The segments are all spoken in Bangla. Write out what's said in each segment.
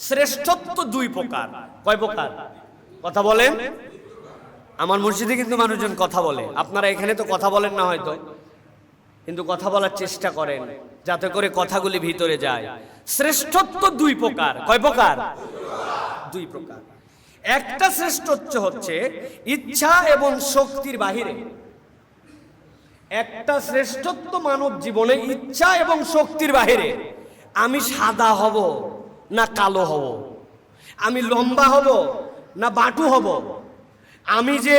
শ্রেষ্ঠত্ব দুই প্রকার। কয় প্রকার? কথা বলেন? আমার মসজিদে কিন্তু মানুষজন কথা বলে। আপনারা এখানে তো কথা বলেন না হয়তো। কিন্তু কথা বলার চেষ্টা করেন, যাতে করে কথাগুলি ভিতরে যায়। শ্রেষ্ঠত্ব দুই প্রকার। কয় প্রকার? দুই প্রকার। একটা শ্রেষ্ঠত্ব হচ্ছে ইচ্ছা এবং শক্তির বাহিরে। একটা শ্রেষ্ঠত্ব মানব জীবনে ইচ্ছা এবং শক্তির বাহিরে। আমি সাদা হব। না কালো হব? আমি লম্বা হব না বাটু হব? আমি যে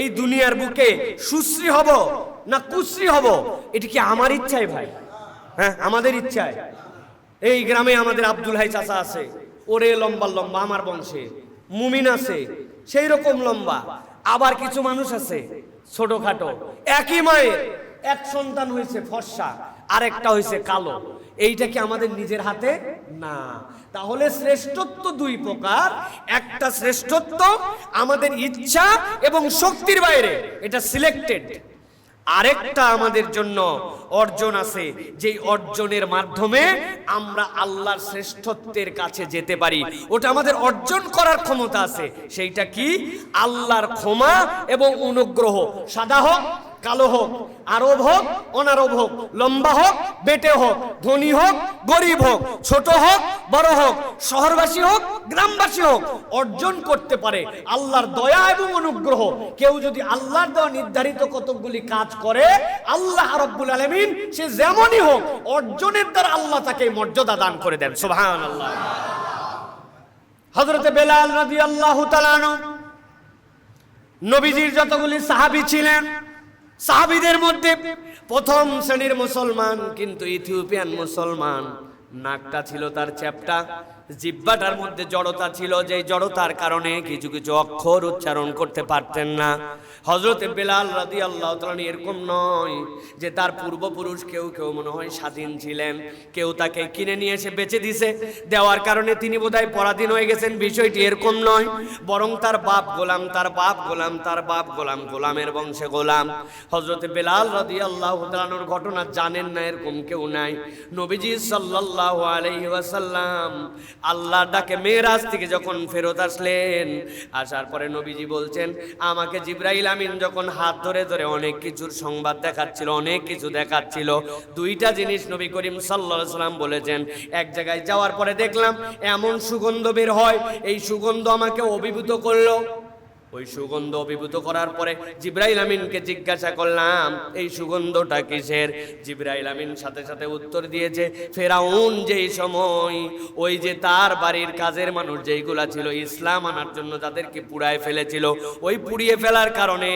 এই দুনিয়ার বুকে সুশ্রী হব না কুশ্রী হব, এটি কি আমার ইচ্ছায় ভাই? হ্যাঁ আমাদের ইচ্ছায়। এই গ্রামে আমাদের আব্দুল হাই চাচা আছে। ওরে লম্বা লম্বা, আমার বংশে। মুমিন আছে, সেই রকম লম্বা। আবার কিছু মানুষ আছে, ছোটখাটো। একই মায়ের, এক সন্তান হয়েছে ফর্সা, আরেকটা হয়েছে কালো। এইটা কি আমাদের নিজের হাতে না। তাহলে শ্রেষ্ঠত্ব দুই প্রকার। একটা শ্রেষ্ঠত্ব আমাদের ইচ্ছা এবং শক্তির বাইরে, এটা সিলেক্টেড আরেকটা আমাদের জন্য অর্জন আছে, যেই অর্জনের মাধ্যমে আমরা আল্লাহর শ্রেষ্ঠত্বের কাছে যেতে পারি। ওটা আমাদের অর্জন করার ক্ষমতা আছে, সেইটা কি? আল্লাহর ক্ষমা এবং অনুগ্রহ। সাদা হোক কালো হোক, আরব হোক, অনারব হোক, লম্বা হোক, বেটে হোক, ধনী হোক, গরিব হোক, ছোট হোক, বড় হোক, শহরবাসী হোক, গ্রামবাসী হোক, অর্জন করতে পারে আল্লাহর দয়া এবং অনুগ্রহ। কেউ যদি আল্লাহর দেওয়া নির্ধারিত কতকগুলি কাজ করে, আল্লাহ রব্বুল আলমিন সে যেমনই হোক, অর্জনের দ্বারা আল্লাহ তাকে মর্যাদা দান করে দেন। সুবহান আল্লাহ হজরতে বেলাল নদী আল্লাহ নবীজির যতগুলি সাহাবি ছিলেন সাহাবিদের মধ্যে প্রথম শ্রেণির মুসলমান কিন্তু ইথিওপিয়ান মুসলমান। নাকটা ছিল তার চ্যাপটা। জিব্বাটার মধ্যে জড়তা ছিল যে জড়তার কারণে কিছু কিছু অক্ষর উচ্চারণ করতে পারতেন না। হজরতে বেলাল রাদি আল্লাহ এরকম নয় যে তার পূর্বপুরুষ কেউ কেউ মনে হয় স্বাধীন ছিলেন। কেউ তাকে কিনে নিয়ে এসে বেচে দিছে। দেওয়ার কারণে তিনি বোধহয় পরাধীন হয়ে গেছেন। বিষয়টি এরকম নয়, বরং তার বাপ গোলাম, তার বাপ গোলাম, তার বাপ গোলাম, গোলামের বংশে গোলাম। হজরতে বেলাল রাদি আল্লাহ তালানোর ঘটনা জানেন না, এরকম কেউ নাই। নবীজি আলাইহি ওয়াসাল্লাম আল্লাহর ডাকে মেয়েরাজ থেকে যখন ফেরত আসলেন, আসার পরে নবীজি বলছেন, আমাকে জিব্রাইল আমিন যখন হাত ধরে ধরে অনেক কিছুর সংবাদ দেখাচ্ছিল, অনেক কিছু দেখাচ্ছিল, দুইটা জিনিস নবী করিম সাল্লা সাল্লাম বলেছেন। এক জায়গায় যাওয়ার পরে দেখলাম, এমন সুগন্ধ বের হয়, এই সুগন্ধ আমাকে অভিভূত করল। ওই সুগন্ধ অভিভূত করার পরে জিব্রাইল আমিনকে জিজ্ঞাসা করলাম, এই সুগন্ধটা কিসের? জিব্রাইল আমিন সাথে সাথে উত্তর দিয়েছে, ফেরাউন যেই সময় ওই যে তার বাড়ির কাজের মানুষ যেইগুলা ছিল ইসলাম আনার জন্য যাদেরকে পুড়ায় ফেলেছিল, ওই পুড়িয়ে ফেলার কারণে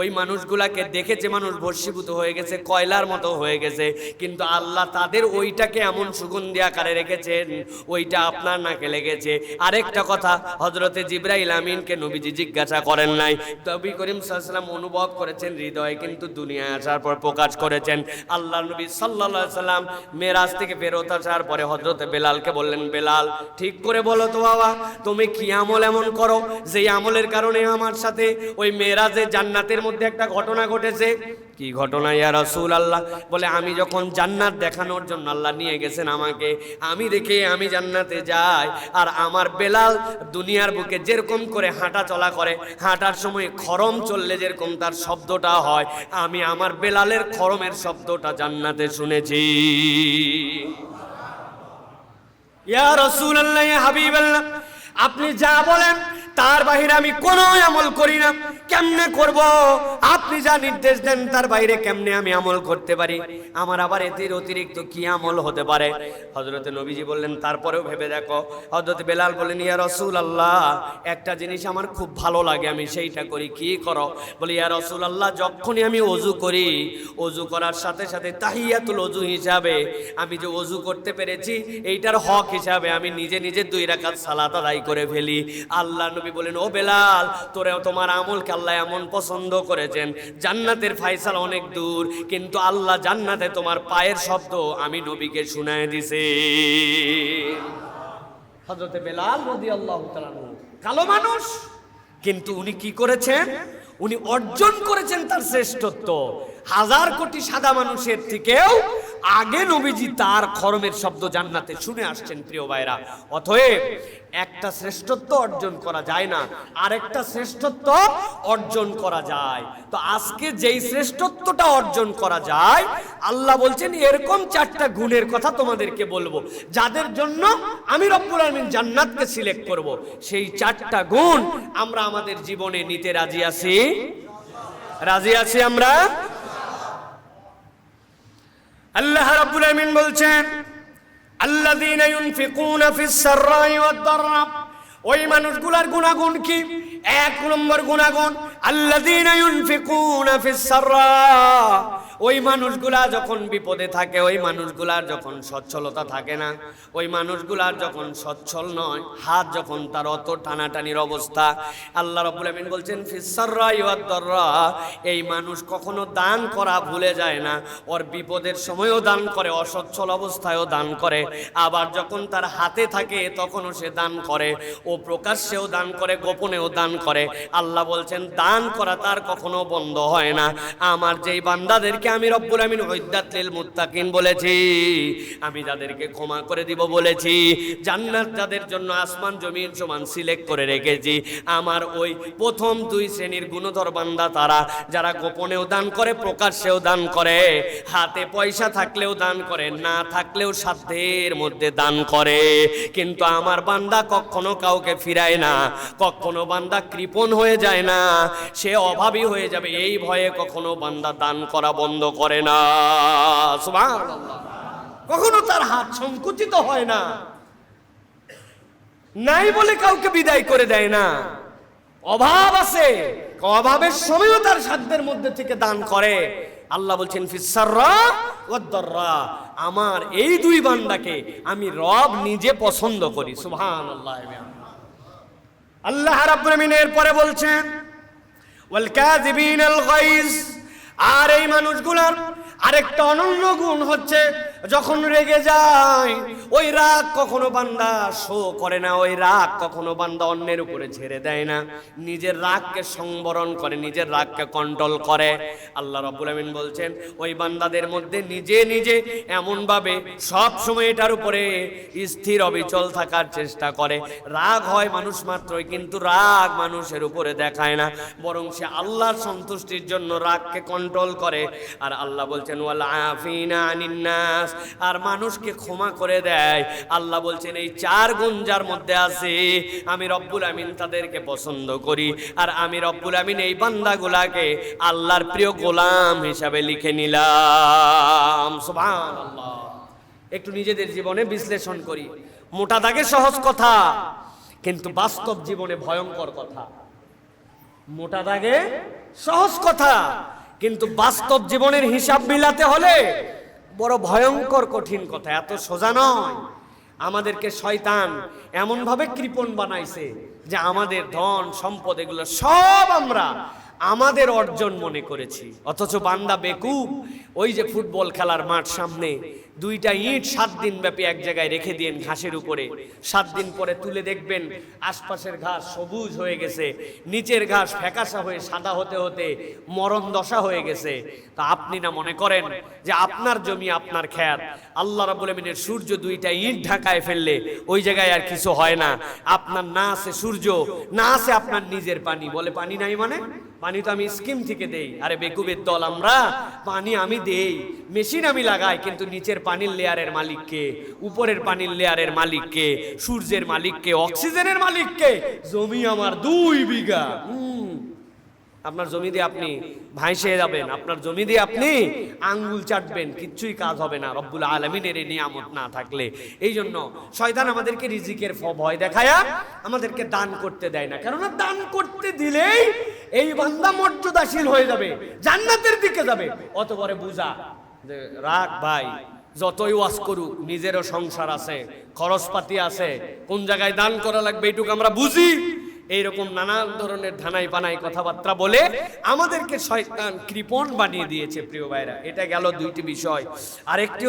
ওই মানুষগুলাকে দেখেছে মানুষ ভস্মীভূত হয়ে গেছে, কয়লার মতো হয়ে গেছে, কিন্তু আল্লাহ তাদের ওইটাকে এমন সুগন্ধি আকারে রেখেছেন, ওইটা আপনার নাকে লেগেছে। আরেকটা কথা হজরতে জিব্রাইল আমিনকে নবীজি জিজ্ঞাসা করেন নাই। তবি করিম সাল্লাম অনুভব করেছেন, হৃদয়ে কিন্তু দুনিয়ায় আসার পর প্রকাশ করেছেন। আল্লাহ নবী সাল্লা সাল্লাম মেরাজ থেকে ফেরত আসার পরে হজরত বেলালকে বললেন, বেলাল, ঠিক করে বলো তো বাবা, তুমি কি আমল এমন করো যেই আমলের কারণে আমার সাথে ওই মেরাজে জান্নাতের মধ্যে একটা ঘটনা ঘটেছে? কি ঘটনা ইয়া রাসূল আল্লাহ বলে, আমি যখন জান্নাত দেখানোর জন্য আল্লাহ নিয়ে গেছেন আমাকে, আমি দেখে আমি জান্নাতে যাই, আর আমার বেলাল দুনিয়ার বুকে যেরকম করে হাঁটা চলা করে, হাঁটার সময় খরম চললে যেরকম তার শব্দটা হয়, আমি আমার বেলালের খরমের শব্দটা জান্নাতে শুনেছি। ইয়া রাসূলুল্লাহ, ইয়া হাবিবাল্লাহ, আপনি যা বলেন, তার বাহিরে আমি কোনো আমল করি না। কেমনে করব? আপনি যা নির্দেশ দেন, তার বাইরে কেমনে আমি আমল করতে পারি? আমার আবার এটির অতিরিক্ত কি আমল হতে পারে? হজরতে নবীজি বললেন, তারপরেও ভেবে দেখো। হজরত বেলাল বললেন, ইয়া রসুল আল্লাহ একটা জিনিস আমার খুব ভালো লাগে, আমি সেইটা করি, কি করো? বলি, ইয়া রসুল আল্লাহ যখনই আমি অজু করি, অজু করার সাথে সাথে তাহিয়াতুল অজু হিসাবে আমি যে অজু করতে পেরেছি, এইটার হক হিসাবে আমি নিজে নিজে দুই রাকাত সালাত আদায় করে ফেলি। আল্লাহ নবী বলেন, ও বেলাল তোরে তোমার আমলকে আল্লাহ এমন পছন্দ করেছেন। জান্নাতের ফাইসাল অনেক দূর, কিন্তু আল্লাহ জান্নাতে তোমার পায়ের শব্দ আমি নবীকে শুনায় দিছে। হজরতে বেলাল রদি আল্লাহ কালো মানুষ, কিন্তু উনি কি করেছেন? উনি অর্জন করেছেন তার শ্রেষ্ঠত্ব। হাজার কোটি সাদা মানুষের থেকেও আগে নবীজি তার খরমের শব্দ জান্নাতে শুনে আসছেন, প্রিয় ভাইরা অতএব একটা শ্রেষ্ঠত্ব অর্জন করা যায় না, আরেকটা শ্রেষ্ঠত্ব অর্জন করা যায়। তো আজকে যেই শ্রেষ্ঠত্বটা অর্জন করা যায়, আল্লাহ বলছেন, এরকম চারটা গুণের কথা তোমাদেরকে বলব, যাদের জন্য আমি রব্বুল আলমিন জান্নাতকে সিলেক্ট করব। সেই চারটা গুণ আমরা আমাদের জীবনে নিতে রাজি আছি? রাজি আছি আমরা? আল্লাহ রাব্বুল আমিন বলছেন, আল্লাযীনা ইউনফিকুনা ফিস সাররাই ওয়াদ দাররা। ওই মানুষগুলার গুণাগুণ কি? এক নম্বর গুণাগুণ, আল্লাযীনা ইউনফিকুনা ফিস সাররা। ওই মানুষগুলা যখন বিপদে থাকে, ওই মানুষগুলার যখন সচ্ছলতা থাকে না, ওই মানুষগুলার যখন সচ্ছল নয়, হাত যখন তার অত টানাটানির অবস্থা, আল্লাহ রাব্বুল আমিন বলছেন ফিসাররা ইয়াদ্দাররা এই মানুষ কখনো দান করা ভুলে যায় না, ওর বিপদের সময়ও দান করে, অসচ্ছল অবস্থায়ও দান করে, আবার যখন তার হাতে থাকে তখনও সে দান করে, ও প্রকাশ্যেও দান করে, গোপনেও দান করে, আল্লাহ বলছেন, দান করা তার কখনো বন্ধ হয় না, আমার যেই বান্দাদেরকে আমি রব্বুল আমিন ঐদাত লিল মুত্তাকিন বলেছি। আমি যাদেরকে ক্ষমা করে দিব বলেছি। জান্নাত যাদের জন্য আসমান, জমিন, সমান সিলেক্ট করে রেখেছি। আমার ওই প্রথম দুই শ্রেণির গুণধর বান্দা তারা, যারা গোপনেও দান করে, প্রকাশ্যেও দান করে। হাতে পয়সা থাকলেও দান করে, না থাকলেও সাধ্যের মধ্যে দান করে। কিন্তু আমার বান্দা কখনো কাউকে ফিরায় না, কখনো বান্দা কৃপণ হয়ে যায় না। সে অভাবী হয়ে যাবে, এই ভয়ে কখনো বান্দা দান করা বন্ধ করে না। কখনো তার হাত সংকুচিত হয় না। নাই বলে কাউকে বিদায় করে দেয় না। অভাব আছে। অভাবের সময়ও তার সাধ্যের মধ্যে থেকে দান করে। আল্লাহ বলছেন আমার এই দুই বান্দাকে আমি রব নিজে পছন্দ করি। সুবহানাল্লাহ। আল্লাহ রাব্বুল এরপরে বলছেন আর এই মানুষগুলার আরেকটা অনন্য গুণ হচ্ছে যখন রেগে যায়, ওই রাগ কখনো বান্দা শো করে না, ওই রাগ কখনো বান্দা অন্যের উপরে ছেড়ে দেয় না। নিজের রাগকে সংবরণ করে, নিজের রাগকে কন্ট্রোল করে। আল্লাহ রাব্বুল আমিন বলছেন, ওই বান্দাদের মধ্যে নিজে নিজে এমন ভাবে সব সময় এটার উপরে স্থির অবিচল থাকার চেষ্টা করে। রাগ হয় মানুষ মাত্রই, কিন্তু রাগ মানুষের উপরে দেখায় না। বরং সে আল্লাহর সন্তুষ্টির জন্য রাগকে কন্ট্রোল করে। আর আল্লাহ বলছেন, ওয়াল আফিনা আনিন নাস। আর মানুষকে ক্ষমা করে দেয়। আল্লাহ বলছেন, এই চার গুণ যার মধ্যে আছে, আমি রব্বুল আমিন তাদেরকে পছন্দ করি। আর আমি রব্বুল আমিন এই বান্দাগুলাকে আল্লাহর প্রিয় গোলাম হিসাবে লিখে নিলাম। একটু নিজেদের জীবনে বিশ্লেষণ করি। মোটা দাগে সহজ কথা, কিন্তু বাস্তব জীবনে ভয়ঙ্কর কথা। মোটা দাগে সহজ কথা, কিন্তু বাস্তব জীবনের হিসাব মিলাতে হলে বড় ভয়ঙ্কর কঠিন কথা, এত সোজা নয়। আমাদেরকে শয়তান এমনভাবে কৃপণ বানাইছে যে আমাদের ধন, সম্পদ, এগুলো সব আমরা আমাদের অর্জন মনে করেছি। অথচ বান্দা বেকুব, ওই যে ফুটবল খেলার মাঠ সামনে দুইটা ইট সাত দিন ব্যাপী এক জায়গায় রেখে দিন ঘাসের উপরে। সাত দিন পরে তুলে দেখবেন আশপাশের ঘাস সবুজ হয়ে গেছে, নিচের ঘাস ফ্যাকাশা হয়ে সাদা হতে হতে মরণ দশা হয়ে গেছে। তা আপনি না মনে করেন যে আপনার জমি আপনার খ্যাত? আল্লাহ রাবুল আমিনের সূর্য দুইটা ইট ঢাকায় ফেললে ওই জায়গায় আর কিছু হয় না। আপনার না আছে সূর্য, না আছে আপনার নিজের পানি। বলে পানি নাই মানে? পানি তো আমি স্কিম থেকে দেই। আরে বেকুবের দল আমরা, পানি আমি দেই। মেশিন আমি লাগাই, কিন্তু নিচের পানির লেয়ারের মালিককে উপরের পানির লেয়ারের মালিককে সূর্যের মালিককে অক্সিজেনের মালিককে জমি আমার দুই বিঘা। হুম। আপনার জমি দিয়ে আপনি ভাইসে যাবেন, আপনার জমি দিয়ে আপনি আঙ্গুল চাটবেন, কিচ্ছুই কাজ হবে না, রব্বুল আলমিনের এই নিয়ামত না থাকলে। এই জন্য শয়তান আমাদেরকে রিজিকের ভয় দেখায়া আমাদেরকে দান করতে দেয় না। কেননা দান করতে দিলেই এই বান্দা মর্যাদাশীল হয়ে যাবে, জান্নাতের দিকে যাবে। অত করে বুঝা যে রাগ ভাই, যতই ওয়াজ করুক, নিজেরও সংসার আছে, খরচপাতি আছে, কোন জায়গায় দান করা লাগবে এইটুকু আমরা বুঝি। এইরকম নানান ধরনের ধানাই বানাই কথাবার্তা বলে আমাদেরকে শয়তান কৃপণ বানিয়ে দিয়েছে, প্রিয় ভাইরা। এটা গেল দুইটি বিষয়। আরেকটি